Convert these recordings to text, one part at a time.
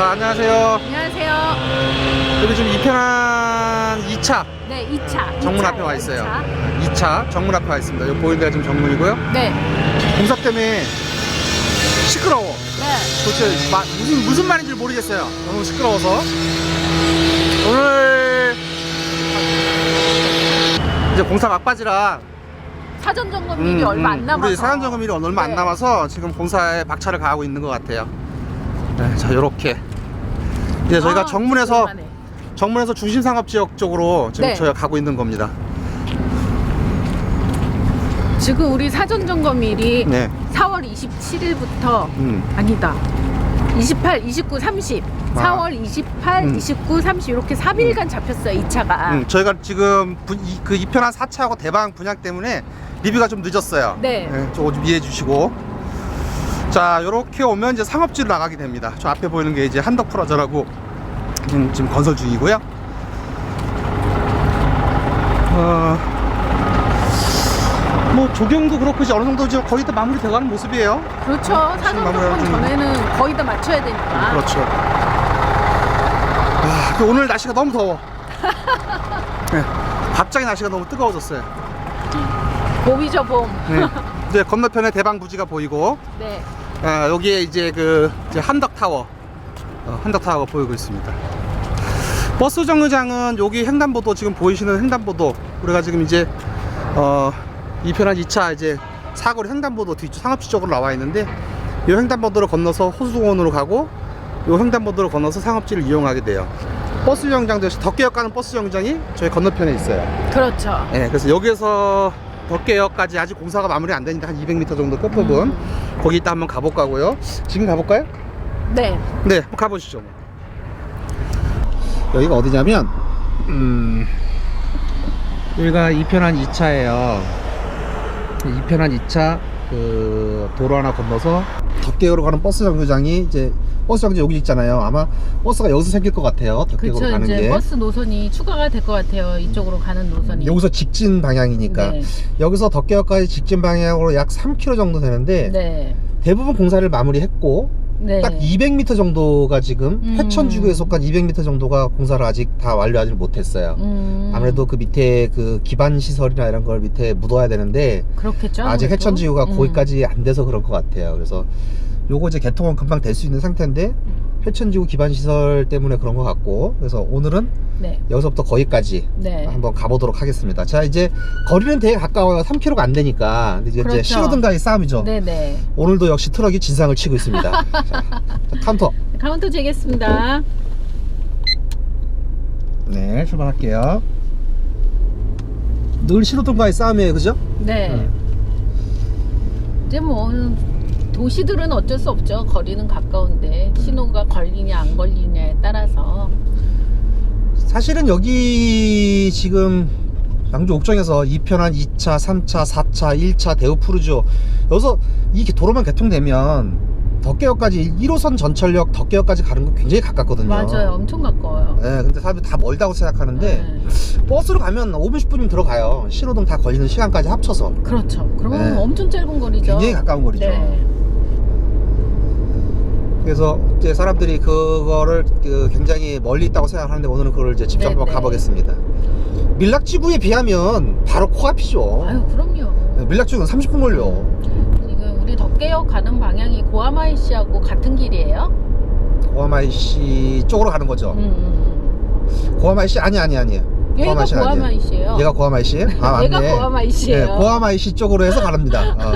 자, 안녕하세요. 안녕하세요. 여기 지금 이편한 2차 네, 2차. 정문 앞에 와 있어요. 2차 정문 앞에 와 있습니다. 여기 보이는 데가 지금 정문이고요. 네. 공사 때문에 시끄러워. 네. 도대체 마- 무슨 무슨 말인지 모르겠어요. 너무 시끄러워서 오늘 이제 공사 막바지라 사전 점검일이 얼마 안 남아서. 음, 우리 사전 점검일이 얼마 안 네. 남아서 지금 공사에 박차를 가하고 있는 것 같아요. 네, 자 이렇게 이제 저희가 아, 정문에서 오랜만에. 정문에서 중심 상업 지역 쪽으로 지금 네. 저희가 가고 있는 겁니다. 지금 우리 사전 점검일이 네. 4월 27일부터 음. 아니다. 28, 29, 30. 아. 4월 28, 음. 29, 30 이렇게 3일간 잡혔어요. 2차가. 음, 저희가 지금 분, 이, 그 2편한 4차하고 대방 분양 때문에 리뷰가 좀 늦었어요. 네. 저거 좀 이해해 주시고. 자, 요렇게 오면 이제 상업지로 나가게 됩니다. 저 앞에 보이는 게 이제 한덕 프라자라고 지금, 지금 건설 중이고요. 어, 뭐 조경도 그렇고 이제 어느 정도 지금 거의 다 마무리 돼가는 모습이에요. 그렇죠. 사전 마무리하는 점검 중이고. 전에는 거의 다 맞춰야 되니까. 그렇죠. 아, 그 오늘 날씨가 너무 더워. 네, 갑자기 날씨가 너무 뜨거워졌어요. 봄이죠, 봄. 네. 이제 건너편에 대방 부지가 보이고 네. 아, 여기에 이제 그 이제 한덕 타워, 어, 한덕 타워가 보이고 있습니다. 버스 정류장은 여기 횡단보도 지금 보이시는 횡단보도 우리가 지금 이제 어, 이편한 2차 이제 사거리 횡단보도 뒤쪽 상업지 쪽으로 나와 있는데 이 횡단보도를 건너서 호수공원으로 가고 이 횡단보도를 건너서 상업지를 이용하게 돼요. 버스 정류장도 덕계역 가는 버스 정류장이 저희 건너편에 있어요. 그렇죠. 네, 그래서 여기에서 덕계역까지 아직 공사가 마무리 안 되는데 한 200m 정도 끝부분 거기 이따 한번 가볼까 하고요. 지금 가볼까요? 네. 네, 한번 가보시죠. 여기가 어디냐면, 음, 여기가 2편 한 2차예요. 2편 한 2차 그 도로 하나 건너서 덕계역으로 가는 버스 정류장이 이제 버스 정류장 여기 있잖아요. 아마 버스가 여기서 생길 것 같아요. 덕계역으로 그렇죠. 가는 이제 게. 버스 노선이 추가가 될 것 같아요. 이쪽으로 가는 노선이. 여기서 직진 방향이니까 네. 여기서 덕계역까지 직진 방향으로 약 3km 정도 되는데 네. 대부분 공사를 마무리했고 네. 딱 200m 정도가 지금 음. 회천주구에 속한 200m 정도가 공사를 아직 다 완료하지 못했어요. 음. 아무래도 그 밑에 그 기반 시설이나 이런 걸 밑에 묻어야 되는데 그렇겠죠. 아직. 회천지구가 음. 거기까지 안 돼서 그럴 것 같아요. 그래서 요거 이제 개통은 금방 될 수 있는 상태인데 회천지구 기반 시설 때문에 그런 것 같고 그래서 오늘은 네. 여기서부터 거기까지 네. 한번 가보도록 하겠습니다. 자 이제 거리는 되게 가까워요. 3km가 안 되니까 이제 그렇죠. 신호등과의 싸움이죠. 네, 네. 오늘도 역시 트럭이 진상을 치고 있습니다. 자, 자, 카운터. 카운터 재겠습니다. 네, 출발할게요. 늘 신호등과의 싸움이에요, 그죠? 네. 이제 뭐 도시들은 어쩔 수 없죠. 거리는 가까운데 신호가 걸리냐 안 걸리냐에 따라서 사실은 여기 지금 양주 옥정에서 2편 한 2차, 3차, 4차, 1차 대우 푸르죠. 여기서 이 도로만 개통되면 덕계역까지 1호선 전철역 덕계역까지 가는 거 굉장히 가깝거든요. 맞아요. 엄청 가까워요. 네, 근데 사람들이 다 멀다고 생각하는데 네. 버스로 가면 5분 10분이면 들어가요. 신호등 다 걸리는 시간까지 합쳐서 그렇죠. 그러면 네. 엄청 짧은 거리죠. 굉장히 가까운 거리죠. 네. 그래서 이제 사람들이 그거를 그 굉장히 멀리 있다고 생각하는데 오늘은 그걸 이제 직접 네, 한번 네. 가보겠습니다. 밀락지구에 비하면 바로 코앞이죠. 아유 그럼요. 밀락지구는 30분 걸려. 지금 우리 덕계역 가는 방향이 고아마이 씨하고 같은 길이에요? 고아마이시 쪽으로 가는 거죠. 음. 고아마이시 아니 아니 아니에요. 얘가. 고아마이 씨예요. 얘가 고아마이시예요? 아 얘가 맞네. 고아마이 씨예요. 네, 고아마이시 쪽으로 해서 갑니다. 어.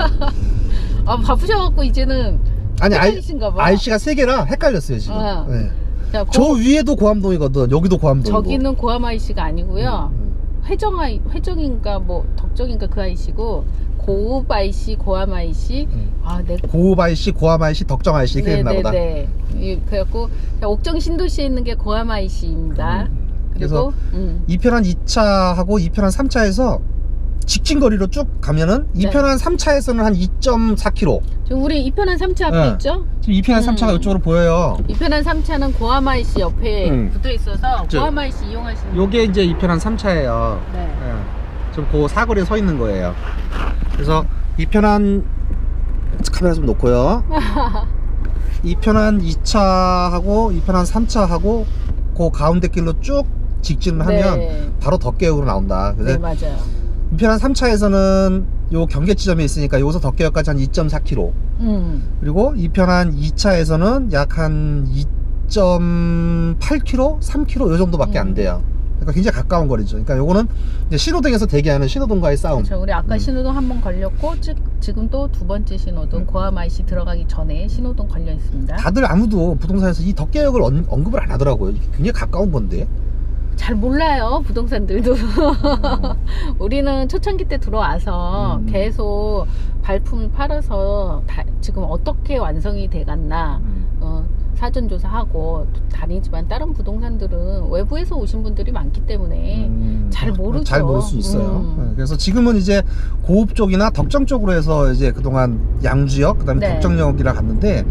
아 바쁘셔갖고 이제는 아니 아이, 헷갈리신가 봐. 아이씨가 세 개라 헷갈렸어요 지금. 어. 네. 자, 고- 저 위에도 고암동이거든. 여기도 고암동이고. 저기는 고아마이 씨가 아니고요. 음, 회정 아이 회정인가 뭐 덕정인가 그 아이씨고 고우바이 씨, 고아마이 씨. 음. 아, 네. 고우바이시, 고아마이시, 덕정 아이시 이렇게 됐나 보다. 네. 예, 그래갖고 자, 옥정 신도시에 있는 게 고아마이 씨입니다. 음. 그리고 음. 2편 한 2차하고 2편 한 3차에서 직진 거리로 쭉 가면은 네. 2편한 3차에서는 한 2.4km. 지금 우리 이편한 3차 앞에 네. 있죠? 지금 2편한 음. 3차가 이쪽으로 보여요. 이편한 3차는 고아마이 씨 옆에 음. 붙어 있어서 저- 고아마이 씨 이용하시는 요게 이제 2편한 3차예요. 네. 지금 그 사거리에 서 있는 거예요. 그래서 2편한 카메라 좀 놓고요. 2편한 2차하고 2편한 3차하고 그 가운데 길로 쭉 직진을 하면 네. 바로 덕계역으로 나온다. 네, 맞아요. 2편한 3차에서는 요 경계 지점이 있으니까 여기서 덕계역까지 한 2.4km. 음. 그리고 2편한 2차에서는 약 한 2.8km, 3km 요 정도밖에 안 음. 돼요. 그러니까 굉장히 가까운 거리죠. 그러니까 요거는 이제 신호등에서 대기하는 신호등과의 싸움. 그렇죠. 우리 아까 음. 신호등 한 번 걸렸고 지, 지금 또 두 번째 신호등 음. 고아마이시 들어가기 전에 신호등 걸려 있습니다. 다들 아무도 부동산에서 이 덕계역을 언, 언급을 안 하더라고요. 굉장히 가까운 건데. 잘 몰라요 부동산들도. 음. 우리는 초창기 때 들어와서 음. 계속 발품을 팔아서 다, 지금 어떻게 완성이 돼갔나 어, 사전 조사하고 다니지만 다른 부동산들은 외부에서 오신 분들이 많기 때문에 음, 잘 모르죠. 잘 모를 수 있어요. 음. 네, 그래서 지금은 이제 고읍 쪽이나 덕정 쪽으로 해서 이제 그동안 양주역, 그 다음에 네. 덕정역이라 갔는데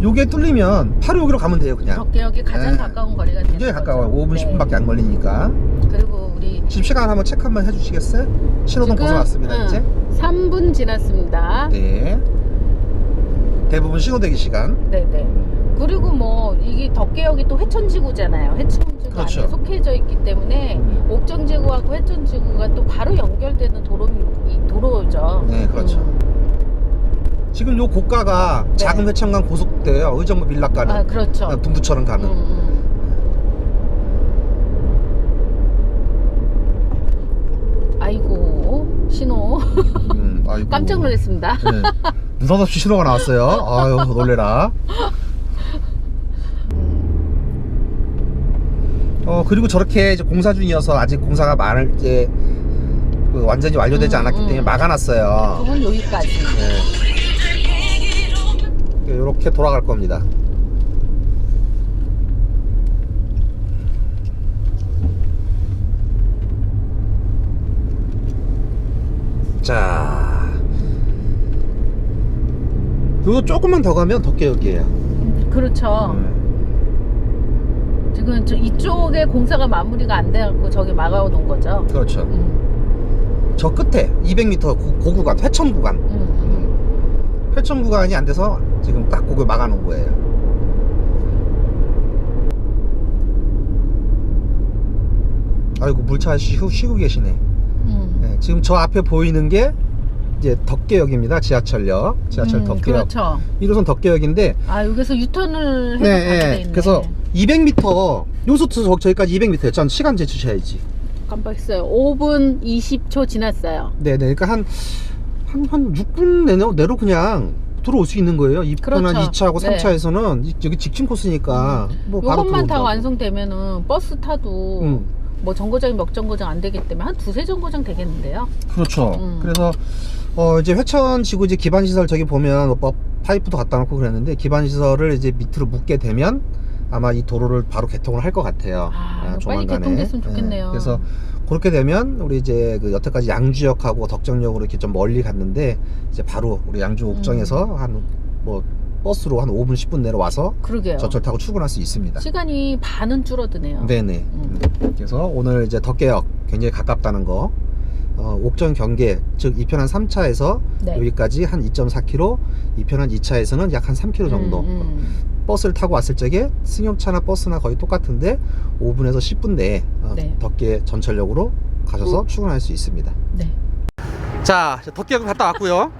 요게 뚫리면 바로 여기로 가면 돼요, 그냥. 덕계역이 가장 네. 가까운 거리가 되는 굉장히. 가까워요. 5분, 네. 10분밖에 안 걸리니까. 그리고 우리 지금 시간 한번 체크 한번 해주시겠어요? 신호등 지금, 벗어났습니다, 응. 이제. 3분 지났습니다. 네. 대부분 신호대기 시간. 네네. 그리고 뭐 이게 덕계역이 또 회천지구잖아요. 회천지구 그렇죠. 안에 속해져 있기 때문에 옥정지구하고 회천지구가 또 바로 연결되는 도로 이 도로죠. 네, 그렇죠. 음. 지금 요 고가가 네. 작은 회천강 고속도로예요. 의정부 밀락 가는. 아 그렇죠. 아, 동두처럼 가는. 음, 음. 아이고 신호 음, 아이고. 깜짝 놀랐습니다. 네. 느닷없이 신호가 나왔어요. 아유, 놀래라. 어, 그리고 저렇게 이제 공사 중이어서 아직 공사가 많을 이제 그 완전히 완료되지 음, 않았기 때문에 음. 막아놨어요. 그건 여기까지. 네. 이렇게 돌아갈 겁니다. 자, 이거 조금만 더 가면 덕계역이에요. 그렇죠. 네. 지금 저 이쪽에 공사가 마무리가 안 돼갖고 저기 막아놓은 거죠. 그렇죠. 음, 저 끝에 200m 고, 고 구간, 회천 구간. 음, 음. 회천 구간이 안 돼서 지금 딱 그걸 막아놓은 거예요. 아이고 물차 쉬고, 쉬고 계시네. 음. 네, 지금 저 앞에 보이는 게 이제 덕계역입니다. 지하철역, 지하철 음, 덕계역. 그렇죠. 1호선 덕계역인데, 아 여기서 유턴을 해서 네, 가게 네. 그래서 200m 여기서부터 저- 저기까지 200m예요. 전 시간 재주셔야지. 깜빡했어요. 5분 20초 지났어요. 네네. 그러니까 한, 한, 한 6분 내로, 내로 그냥 들어올 수 있는 거예요. 2편한 그렇죠. 2차하고 네. 3차에서는 여기 직진 코스니까 뭐 바로 요것만 다 들어온다고. 완성되면은 버스 타도 음, 뭐 정거장이 몇 정거장 안 되기 때문에 한 두세 정거장 되겠는데요. 그렇죠. 음. 그래서 어 이제 회천 지구 이제 기반 시설 저기 보면 뭐 파이프도 갖다 놓고 그랬는데 기반 시설을 이제 밑으로 묻게 되면 아마 이 도로를 바로 개통을 할 것 같아요. 아, 이거 빨리 개통됐으면 좋겠네요. 네, 그래서 그렇게 되면 우리 이제 그 여태까지 양주역하고 덕정역으로 이렇게 좀 멀리 갔는데 이제 바로 우리 양주 옥정에서 음. 한뭐 버스로 한 5분 10분 내려 와서 그러게요. 저철 타고 출근할 수 있습니다. 시간이 반은 줄어드네요. 네네. 음. 그래서 오늘 이제 덕계역 굉장히 가깝다는 거. 어, 옥정 경계 즉 2편 한 3차에서 네. 여기까지 한 2.4km, 2편 한 2차에서는 약 한 3km 정도. 음, 음. 버스를 타고 왔을 적에 승용차나 버스나 거의 똑같은데 5분에서 10분 내에 어, 네. 덕계 전철역으로 가셔서 음. 출근할 수 있습니다. 네. 자, 덕계역 갔다 왔고요.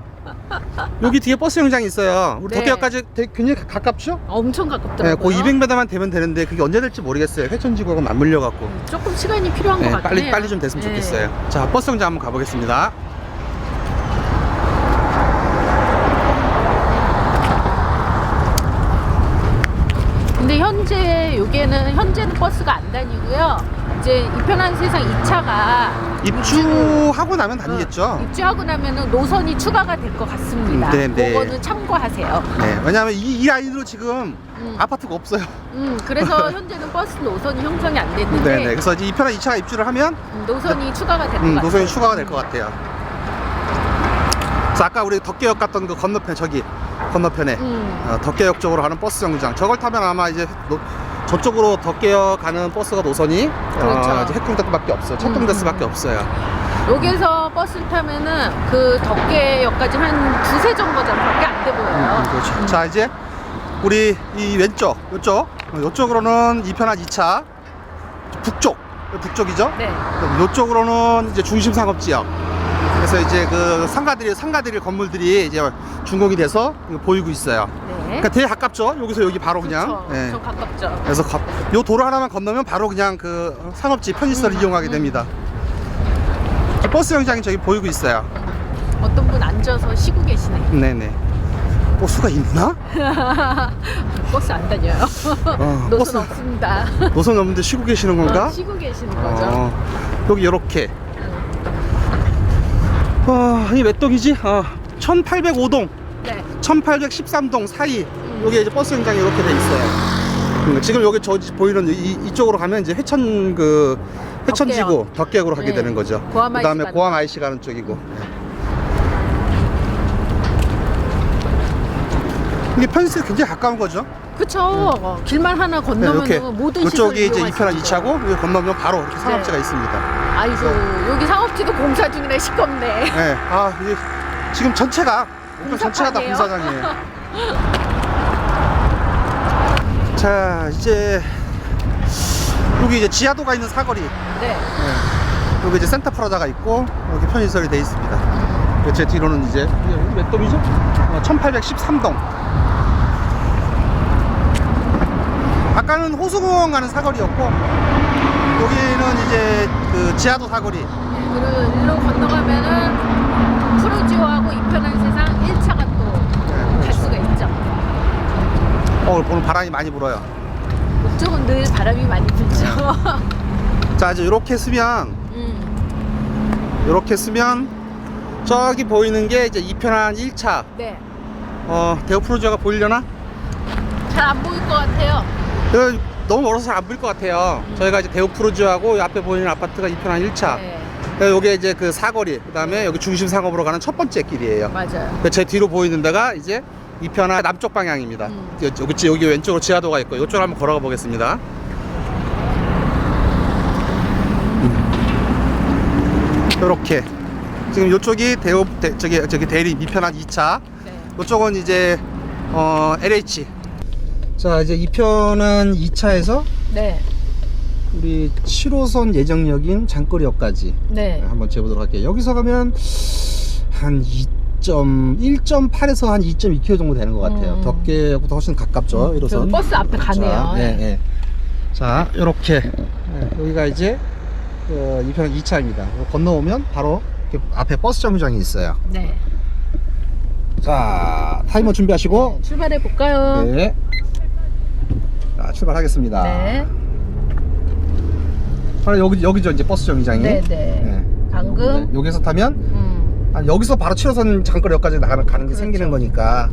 여기 뒤에 버스 정장이 있어요. 우리 네. 덕계역까지 되게 굉장히 가- 가깝죠? 엄청 네, 가깝더라고요. 그 200m만 되면 되는데 그게 언제 될지 모르겠어요. 회천지구하고 맞물려 갖고. 조금 시간이 필요한 것 네, 같아요. 빨리 빨리 좀 됐으면 좋겠어요. 자, 버스 정장 한번 가보겠습니다. 근데 현재 여기에는 현재는 버스가 안 다니고요. 이제 이 편한 세상 2차가 입주하고 나면 다니겠죠. 입주하고 나면은 노선이 추가가 될 것 같습니다. 음, 네, 네. 그거는 참고하세요. 네, 왜냐하면 이, 이 라인으로 지금 음, 아파트가 없어요. 음, 그래서 현재는 버스 노선이 형성이 안 됐는데 네 네. 그래서 이제 2편한 2차가 입주를 하면 음, 노선이 추가가 될 것 음, 같아요. 노선이 추가가 될 것 같아요. 그래서 아까 우리 덕계역 갔던 그 건너편 저기 건너편에 음, 어, 덕계역 쪽으로 가는 버스 정류장 저걸 타면 아마 이제 노- 저쪽으로 덕계역 가는 버스가 노선이 그렇죠. 어, 이제 핵동대밖에 없어요. 척동대스밖에 음. 없어요. 여기서 버스를 타면은 그 덕계역까지 한 두세 정거장밖에 안 돼 보여요. 음, 그렇죠. 자 이제 우리 이 왼쪽, 이쪽, 이쪽으로는 2편 한 2차 북쪽, 북쪽이죠. 네. 이쪽으로는 이제 중심 상업 지역. 그래서 이제 그 상가들이 상가들이 건물들이 이제 준공이 돼서 보이고 있어요. 네. 그러니까 되게 가깝죠. 여기서 여기 바로 그냥. 예. 저 가깝죠. 그래서 가- 요 도로 하나만 건너면 바로 그냥 그 상업지 편의시설을 음, 이용하게 음. 됩니다. 버스 정장이 저기 보이고 있어요. 어떤 분 앉아서 쉬고 계시네. 네네. 버스가 있나? 버스 안 다녀요. 어, 노선 버스 없습니다. 노선 없는데 쉬고 계시는 건가? 어, 쉬고 계시는 거죠. 어, 여기 이렇게. 어, 이몇 동이지? 어, 1805동, 네. 1813동 사이. 여기 이제 버스 정장이 이렇게 돼 있어요. 음, 지금 여기 저 보이는 이, 이쪽으로 가면 이제 회천 그 회천지구 덕계역으로 가게 네. 되는 거죠. 고암 그다음에 가는 고암 IC 가는 쪽이고. 이게 편의시 굉장히 가까운 거죠. 그쵸. 어, 길만 하나 건너면 네, 모든 시설 이쪽이 이제 이용할 수 2편한 있고. 2차고 여기 건너면 바로 이렇게 상업지가 네. 있습니다. 아이고 여기 상업지도 공사 중이라 시끄럽네. 네. 아, 이게 지금 전체가 우편 전체가 다 공사판이에요? 공사장이에요. 자, 이제 여기 이제 지하도가 있는 사거리. 네. 네. 여기 이제 센터 프라자가 있고 여기 편의시설이 돼 있습니다. 그제 뒤로는 이제 몇 동이죠? 어, 1813동. 아까는 호수공원 가는 사거리였고 여기는 이제 그 지하도 사거리. 그리고 일로 건너가면은 푸르지오하고 이편한 세상 1차가 또 갈 수가 있죠. 어, 오늘 바람이 많이 불어요. 목적은 늘 바람이 많이 불죠. 자, 이제 이렇게 쓰면 음, 이렇게 쓰면 저기 보이는 게 이제 2편한 1차 네. 어, 대우 프로저가 보이려나? 잘 안 보일 것 같아요. 이거 너무 멀어서 잘 안 보일 것 같아요. 저희가 이제 대우 프로즈하고 이 앞에 보이는 아파트가 2편 한 1차. 네, 요게 이제 그 사거리, 그 다음에 여기 중심 상업으로 가는 첫 번째 길이에요. 맞아요. 그제 뒤로 보이는 데가 이제 2편한 남쪽 방향입니다. 음. 여기, 여기, 왼쪽으로 지하도가 있고, 이쪽으로 한번 걸어가 보겠습니다. 이렇게. 지금 이쪽이 대우, 대, 저기, 저기 대리 2편한 2차. 네. 이쪽은 이제, 어, LH. 자, 이제 2편한 2차에서 네. 우리 7호선 예정역인 장거리역까지 네. 한번 재보도록 할게요. 여기서 가면 한 2.1.8에서 한 2.2km 정도 되는 것 같아요. 음. 덕계역보다 훨씬 가깝죠. 1호선. 저기 버스 앞에 가네요. 자, 예, 네. 예. 자, 이렇게 여기가 이제 어, 2편 2차입니다. 건너오면 바로 앞에 버스 정류장이 있어요. 네. 자, 타이머 준비하시고 네, 출발해 볼까요? 네. 자, 출발하겠습니다. 네. 바로 여기 여기죠 이제 버스 정류장이. 네, 네. 방금 네, 여기서 타면 음, 아, 여기서 바로 7호선 장거리역까지 나가는 가는 게 그렇죠. 생기는 거니까.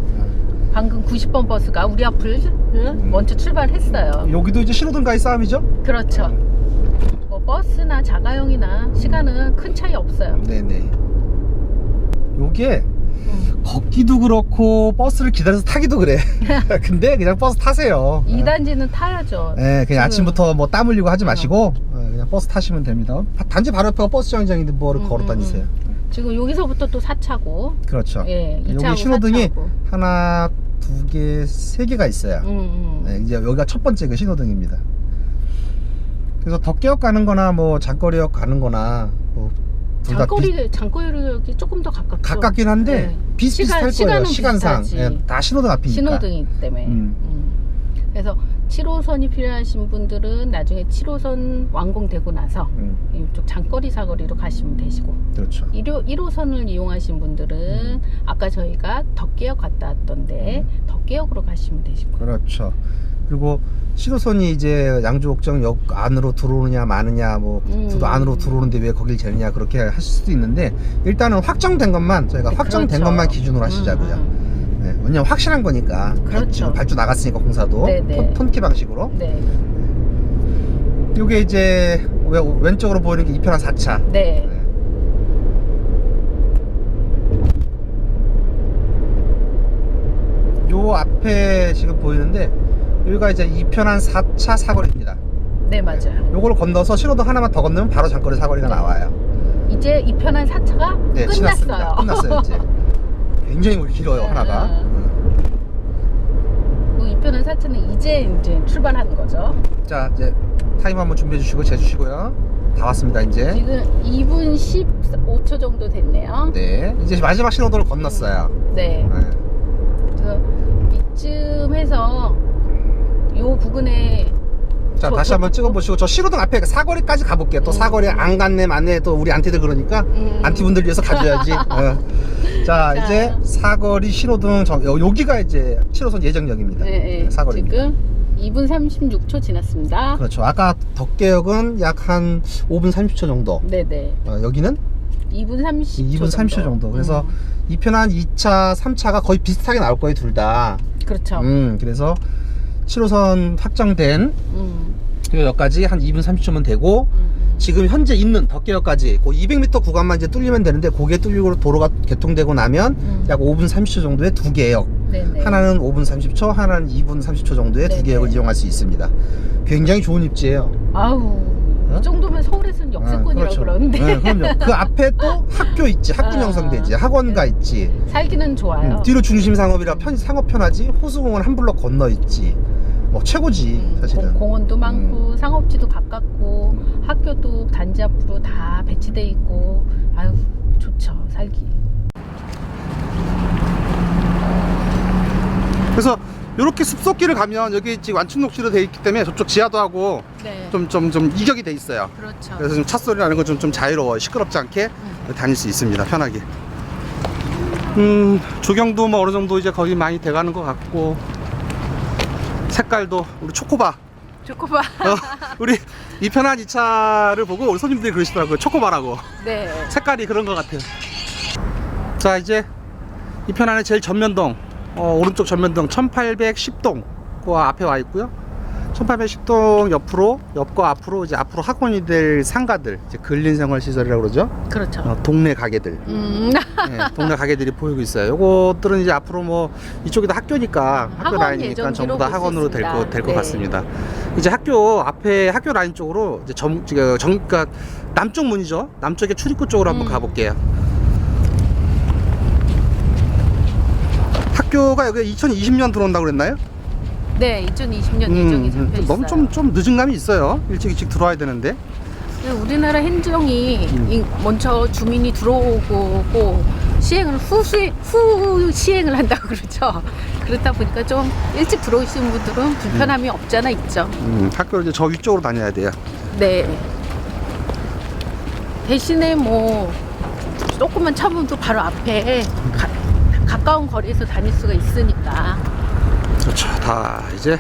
방금 90번 버스가 우리 앞을 응? 먼저 출발했어요. 여기도 이제 신호등과의 싸움이죠? 그렇죠. 뭐 버스나 자가용이나 시간은 큰 차이 없어요. 네네. 요게 음. 걷기도 그렇고 버스를 기다려서 타기도 그래. 근데 그냥 버스 타세요. 2단지는 타야죠. 네, 그냥 지금. 아침부터 뭐 땀 흘리고 하지 마시고 어, 그냥 버스 타시면 됩니다. 단지 바로 옆에가 버스 정류장인데 뭐를 음, 걸어 음, 다니세요. 지금 여기서부터 또 4차고. 그렇죠. 예, 2차하고 여기 신호등이 4차하고. 하나, 두 개, 세 개가 있어요. 음, 음. 네, 이제 여기가 첫 번째 그 신호등입니다. 그래서 덕계역 가는 거나 뭐 장거리역 가는 거나 뭐 둘 다 장거리 장거리역이 조금 더 가깝죠. 가깝긴 한데 네. 비슷비슷할 시간- 거예요. 시간은 시간상. 비슷하지. 예, 다 신호등 앞이니까. 신호등이기 때문에. 음. 음. 그래서 7호선이 필요하신 분들은 나중에 7호선 완공되고 나서 음, 이쪽 장거리 사거리로 가시면 되시고 그렇죠. 1호, 1호선을 이용하신 분들은 음. 아까 저희가 덕계역 갔다 왔던데 덕계역으로 가시면 되시고 그렇죠. 그리고 7호선이 이제 양주옥정역 안으로 들어오느냐 마느냐 뭐 음. 도 안으로 들어오는데 왜 거길 재느냐 그렇게 하실 수도 있는데 일단은 확정된 것만 저희가 확정된 그렇죠. 것만 기준으로 하시자고요. 음, 네, 왜냐면 확실한 거니까. 그렇죠. 발주 나갔으니까 공사도 네네. 톤, 톤키 방식으로. 음. 네. 이게 이제 왜- 왼쪽으로 보이는 게 2편한 4차. 네. 요 앞에 지금 보이는데 여기가 이제 2편 한 4차 사거리입니다. 네, 맞아요. 요거를 건너서 신호등 하나만 더 건너면 바로 장거리 사거리가 네. 나와요. 이제 이 편한 4차가 네, 지났습니다. 끝났어요. 끝났어요, 이제. 굉장히 길어요, 네. 하나가. 음. 이 이편은 사차는 이제 이제 출발하는 거죠. 자 이제 타임 한번 준비해 주시고 재주시고요. 다 왔습니다 이제. 지금 2분 15초 정도 됐네요. 네 이제 마지막 신호도를 건넜어요. 네. 네. 그래서 이쯤에서 요 부근에 자 저- 다시 저- 한번 찍어보시고 저 시로등 앞에 사거리까지 가볼게요. 또 음. 사거리 안 갔네 맞네 또 우리 안티들 그러니까 음. 안티분들 위해서 가줘야지. 어. 자 자. 이제 사거리 신호등 정, 여- 여기가 이제 7호선 예정역입니다. 네, 네. 사거리입니다. 지금 2분 36초 지났습니다. 그렇죠. 아까 덕계역은 약 한 5분 30초 정도. 네네. 어, 여기는 2분 30초 2분 30초 정도. 그래서 음, 이 편한 2차, 3차가 거의 비슷하게 나올 거예요, 둘 다. 그렇죠. 음, 그래서 7호선 확정된 음, 그 역까지 한 2분 30초면 되고 음, 지금 현재 있는 덕계역까지 그 200m 구간만 이제 뚫리면 되는데 고개 뚫리고 도로가 개통되고 나면 음. 약 5분 30초 정도의 두 개역. 네네. 하나는 5분 30초, 하나는 2분 30초 정도의 두 네네. 개역을 이용할 수 있습니다. 굉장히 좋은 입지예요. 아우 어? 이 정도면 서울에서는 역세권이라고 아. 그러는데 네, 그럼요. 그 앞에 또 학교 있지, 학교 아. 형성되지, 학원가 있지. 살기는 좋아요. 음, 뒤로 중심 상업이라 편, 상업 편하지 호수공원 한 블럭 건너 있지 뭐 최고지 음, 사실은 공- 공원도 많고 상업지도 가깝고 음. 학교도 단지 앞으로 다 배치돼 있고 아유 좋죠 살기. 그래서 이렇게 숲속길을 가면 여기 지금 완충녹지로 돼 있기 때문에 저쪽 지하도 하고 네. 좀좀좀 이격이 돼 있어요 그렇죠. 그래서 좀 찻소리 나는 건 좀 좀 자유로워 시끄럽지 않게 음. 다닐 수 있습니다 편하게 음 조경도 뭐 어느 정도 이제 거의 많이 돼가는 것 같고 색깔도 우리 초코바 초코바. 어, 우리 이 편한 이 차를 보고 우리 손님들이 그러시더라고요 초코바라고 네. 색깔이 그런 것 같아요. 자 이제 이 편 안에 제일 전면동 어, 오른쪽 전면동 1810동 그 앞에 와 있고요. 1810동 옆으로 옆과 앞으로 이제 앞으로 학원이 될 상가들 이제 근린 생활 시설이라고 그러죠. 그렇죠. 어, 동네 가게들. 음. 네, 동네 가게들이 보이고 있어요. 요것들은 이제 앞으로 뭐 이쪽이 다 학교니까 학교 학원 라인이니까 전부 다 학원으로 될거 있습니다. 될 것 네. 같습니다. 이제 학교 앞에 학교 라인 쪽으로 이제 점, 지금 정, 그러니까 남쪽 문이죠. 남쪽의 출입구 쪽으로 한번 음. 가볼게요. 학교가 여기 2020년 들어온다고 그랬나요? 네, 2020년 예정이 잡혀 있어요. 음, 너무 좀, 좀 늦은 감이 있어요. 일찍 일찍 들어와야 되는데. 근데 우리나라 행정이 음. 이- 먼저 주민이 들어오고 시행을 후수 후 시행을 한다고 그러죠. 그렇다 보니까 좀 일찍 들어오시는 분들은 불편함이 없잖아 있죠. 음, 학교를 이제 저 위쪽으로 다녀야 돼요. 네. 대신에 뭐 조금만 참으면 바로 앞에 가, 가까운 거리에서 다닐 수가 있으니까. 다 이제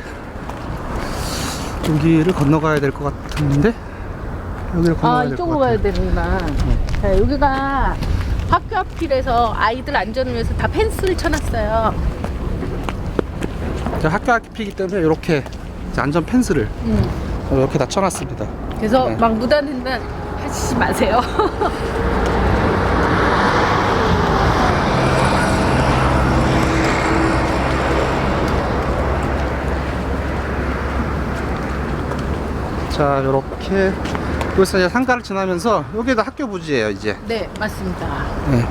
여기를 건너가야 될 것 같은데 여기를 건너가야 아될것 이쪽으로 같아요. 가야 되는구나. 자, 여기가 학교 앞길에서 아이들 안전을 위해서 다 펜스를 쳐놨어요. 자, 학교 앞이기 때문에 이렇게 이제 안전 펜스를 음. 이렇게 다 쳐놨습니다. 그래서 네. 막 무단횡단 하시지 마세요. 자, 이렇게 여기서 이제 상가를 지나면서 여기가 학교 부지예요, 이제. 네, 맞습니다. 네.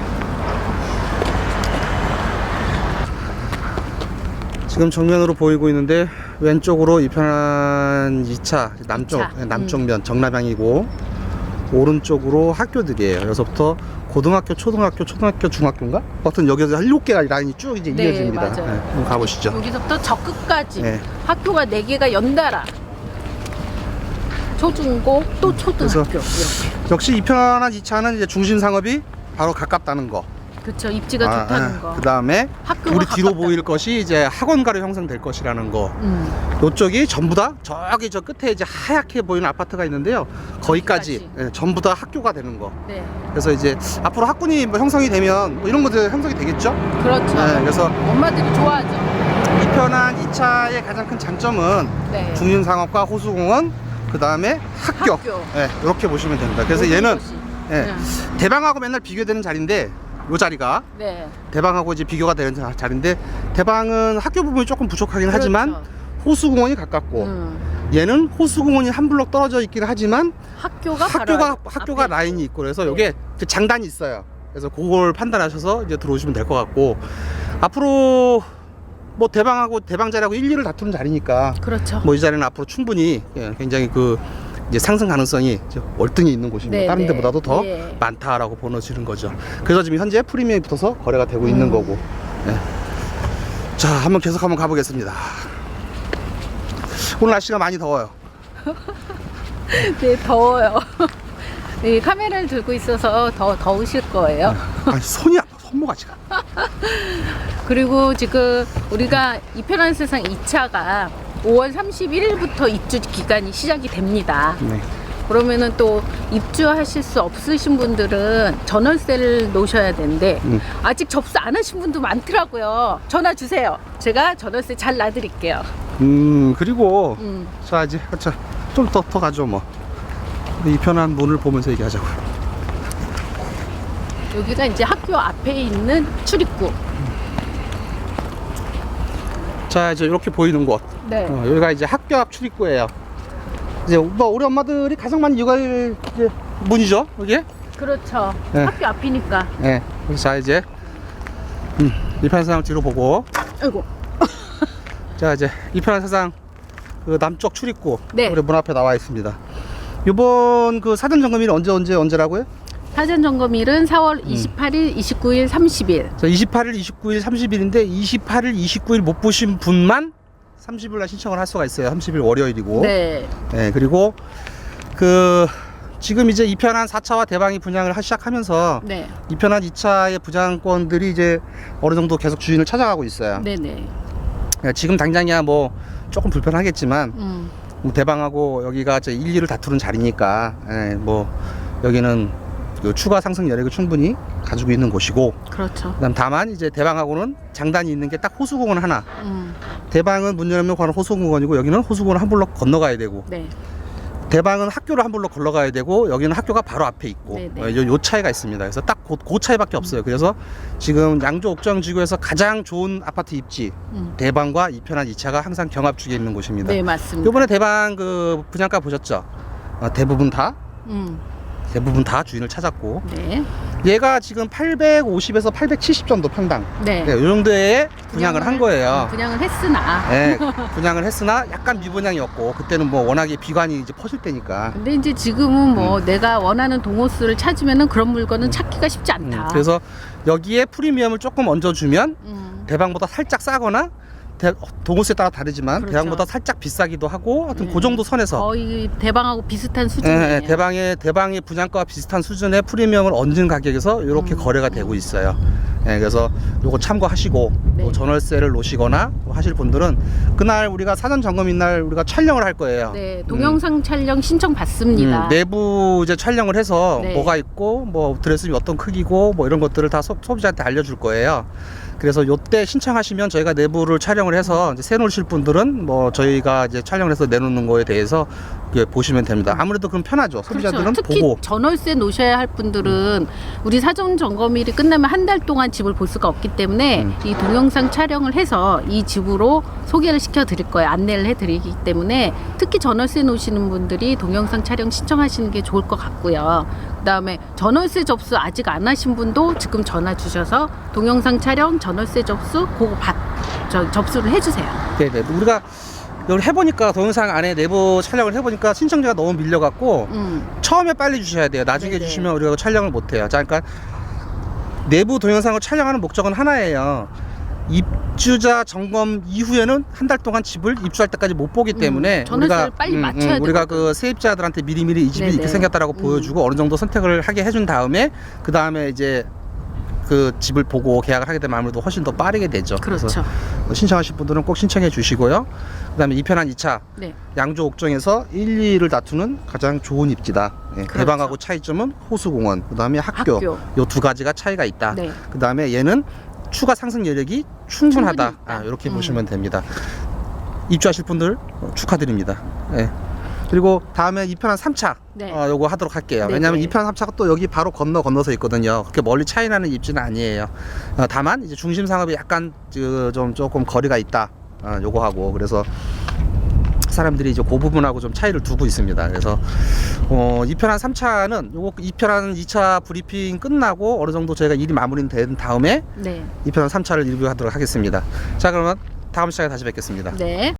지금 정면으로 보이고 있는데 왼쪽으로 이편한 2차 남쪽 이차. 네, 남쪽면 정남향이고 오른쪽으로 학교들이에요. 여기서부터 고등학교, 초등학교, 초등학교, 중학교인가? 하여튼 여기서 7개가 라인이 쭉 이제 네, 이어집니다. 맞아요. 네, 한번 가보시죠. 여기서부터 저 끝까지 네. 학교가 네 개가 연달아. 초중고 또 초등학교 이렇게. 역시 이편한 2차는 이제 중심 상업이 바로 가깝다는 거. 그렇죠. 입지가 아, 좋다는 거. 그 다음에 학교가 우리 뒤로 가깝다. 보일 것이 이제 학원가로 형성될 것이라는 거. 음. 이쪽이 전부 다 저기 저 끝에 이제 하얗게 보이는 아파트가 있는데요. 거기까지. 예, 전부 다 학교가 되는 거. 네. 그래서 이제 앞으로 학군이 뭐 형성이 되면 뭐 이런 것들 형성이 되겠죠. 그렇죠. 네, 그래서 엄마들이 좋아하죠. 이편한 2차의 가장 큰 장점은 네. 중심 상업과 호수공원, 그 다음에 학교. 학교. 예, 이렇게 보시면 됩니다. 그래서 얘는. 예, 네. 대방하고 맨날 비교되는 자리인데 요 자리가 네. 대방하고 이제 비교가 되는 자- 자리인데 대방은 학교 부분이 조금 부족하긴 하지만 그렇죠. 호수공원이 가깝고 음. 얘는 호수공원이 한 블럭 떨어져 있긴 하지만 학교가 학교가 바로 학교가 앞에 라인이 있고 그래서 네. 이게 그 장단이 있어요. 그래서 그걸 판단하셔서 이제 들어오시면 될 것 같고 앞으로 뭐 대방하고 대방 자리하고 1, 2를 다투는 자리니까 그렇죠. 뭐 이 자리는 앞으로 충분히 예, 굉장히 그 이제 상승 가능성이 이제 월등히 있는 곳입니다. 네, 다른 네. 데보다도 더 예. 많다라고 보너지는 거죠. 그래서 지금 현재 프리미엄이 붙어서 거래가 되고 있는 음. 거고. 예. 자, 한번 계속 한번 가보겠습니다. 오늘 날씨가 많이 더워요. 네, 더워요. 네, 카메라를 들고 있어서 더 더우실 거예요. 아니 손이 아파, 손모가지가. 그리고 지금 우리가 이 편한 세상 2차가 5월 31일부터 입주 기간이 시작이 됩니다. 네. 그러면은 또 입주하실 수 없으신 분들은 전월세를 놓으셔야 되는데 음. 아직 접수 안 하신 분도 많더라고요. 전화 주세요. 제가 전월세 잘 놔드릴게요. 음 그리고 음. 자 이제 좀더 더 가죠 뭐. 이 편한 문을 보면서 얘기하자고요. 여기가 이제 학교 앞에 있는 출입구. 자 이제 이렇게 보이는 곳. 네. 어, 여기가 이제 학교 앞 출입구예요. 이제 뭐 우리 엄마들이 가장 많이 육아일 이제 문이죠, 여기. 그렇죠. 네. 학교 앞이니까. 네. 그래서 자 이제 음, 이편한 세상 뒤로 보고 아이고. 자 이제 이편한 세상 그 남쪽 출입구 네. 우리 문 앞에 나와 있습니다. 이번 그 사전 점검일이 언제 언제 언제라고요? 사전 점검일은 4월 음. 28일, 29일, 30일. 자 28일, 29일, 30일인데 28일, 29일 못 보신 분만 30일 날 신청을 할 수가 있어요. 30일 월요일이고. 네. 네, 그리고 그 지금 이제 이편한 4차와 대방이 분양을 하- 시작하면서 네. 이편한 2차의 분양권들이 이제 어느 정도 계속 주인을 찾아가고 있어요. 네, 네. 예, 지금 당장이야 뭐 조금 불편하겠지만 음. 뭐 대방하고 여기가 이제 1, 2를 다투는 자리니까 예, 뭐 여기는 그 추가 상승 여력을 충분히 가지고 있는 곳이고 그렇죠. 그다음 다만 이제 대방하고는 장단이 있는 게 딱 호수공원 하나 음. 대방은 문 열면 관한 호수공원이고 여기는 호수공원 한 블록 건너가야 되고 네. 대방은 학교를 한 블록 걸러가야 되고 여기는 학교가 바로 앞에 있고 네네. 어, 요, 요 차이가 있습니다. 그래서 딱그 차이밖에 없어요. 그래서 지금 양조 옥정 지구에서 가장 좋은 아파트 입지 음. 대방과 이편한 2차가 항상 경합축에 있는 곳입니다. 네, 맞습니다. 이번에 대방 그 분양가 보셨죠? 어, 대부분 다 음. 대부분 다 주인을 찾았고 네. 얘가 지금 850에서 870 정도 평당 네. 네, 이 정도의 분양을 한 거예요. 음, 분양을 했으나 네, 분양을 했으나 약간 미분양이었고 그때는 뭐 워낙에 비관이 이제 퍼질 때니까 근데 이제 지금은 뭐 내가 원하는 동호수를 찾으면은 그런 물건은 찾기가 쉽지 음, 않다. 그래서 여기에 프리미엄을 조금 얹어주면 음. 대방보다 살짝 싸거나 대, 동호수에 따라 다르지만 그렇죠. 대방보다 살짝 비싸기도 하고 하여튼 음. 그 정도 선에서 거의 대방하고 비슷한 예, 수준이에요. 예, 대방의 대방의 분양가와 비슷한 수준의 프리미엄을 얹은 가격에서 이렇게 음, 거래가 음. 되고 있어요. 예, 그래서 요거 참고하시고 네. 또 전월세를 놓으시거나 하실 분들은 그날 우리가 사전 점검인 날 우리가 촬영을 할 거예요. 네, 동영상 촬영 신청 받습니다. 음, 내부 이제 촬영을 해서 네. 뭐가 있고 뭐 드레스이 어떤 크기고 뭐 이런 것들을 다 소, 소비자한테 알려줄 거예요. 그래서 요때 신청하시면 저희가 내부를 촬영을 해서 이제 세 놓으실 분들은 뭐 저희가 이제 촬영을 해서 내놓는 거에 대해서 이렇게 보시면 됩니다. 아무래도 그럼 편하죠. 소비자들은 그렇죠. 특히 보고 전월세 놓으셔야 할 분들은 우리 사전 점검일이 끝나면 한 달 동안 집을 볼 수가 없기 때문에 음. 이 동영상 촬영을 해서 이 집으로 소개를 시켜 드릴 거예요. 안내를 해 드리기 때문에 특히 전월세 놓으시는 분들이 동영상 촬영 신청하시는 게 좋을 것 같고요. 그다음에 전월세 접수 아직 안 하신 분도 지금 전화 주셔서 동영상 촬영 전월세 접수 그거 받, 저, 접수를 해 주세요. 네 네 우리가 이걸 해보니까 동영상 안에 내부 촬영을 해보니까 신청자가 너무 밀려갖고 음. 처음에 빨리 주셔야 돼요. 나중에 네네. 주시면 우리가 촬영을 못해요. 자, 그러니까 내부 동영상을 촬영하는 목적은 하나예요. 입주자 점검 이후에는 한 달 동안 집을 입주할 때까지 못 보기 음, 때문에 전월세를 빨리 맞춰야 우리가 되거든. 그 세입자들한테 미리미리 이 집이 네네. 이렇게 생겼다라고 음. 보여주고 어느 정도 선택을 하게 해준 다음에 그 다음에 이제 그 집을 보고 계약을 하게 되면 아무래도 훨씬 더 빠르게 되죠. 그래서 그렇죠. 신청하실 분들은 꼭 신청해 주시고요. 그다음에 이편한 2차 네. 양조 옥정에서 1, 2를 다투는 가장 좋은 입지다. 예, 그렇죠. 대방하고 차이점은 호수공원, 그다음에 학교, 학교. 요 두 가지가 차이가 있다. 네. 그다음에 얘는 추가 상승 여력이 충분하다. 아, 이렇게 음. 보시면 됩니다. 입주하실 분들 어, 축하드립니다. 예. 그리고 다음에 이편한 3차 네. 어, 요거 하도록 할게요. 네네. 왜냐하면 이편한 3차가 또 여기 바로 건너 건너서 있거든요. 그렇게 멀리 차이 나는 입지는 아니에요. 어, 다만 이제 중심 상업이 약간 그, 좀 조금 거리가 있다. 어, 요거 하고 그래서 사람들이 이제 그 부분하고 좀 차이를 두고 있습니다. 그래서 어, 2편 한 3차는 요거 2편 한 2차 브리핑 끝나고 어느 정도 저희가 일이 마무리된 다음에 네. 2편 한 3차를 리뷰하도록 하겠습니다. 자 그러면 다음 시간에 다시 뵙겠습니다. 네.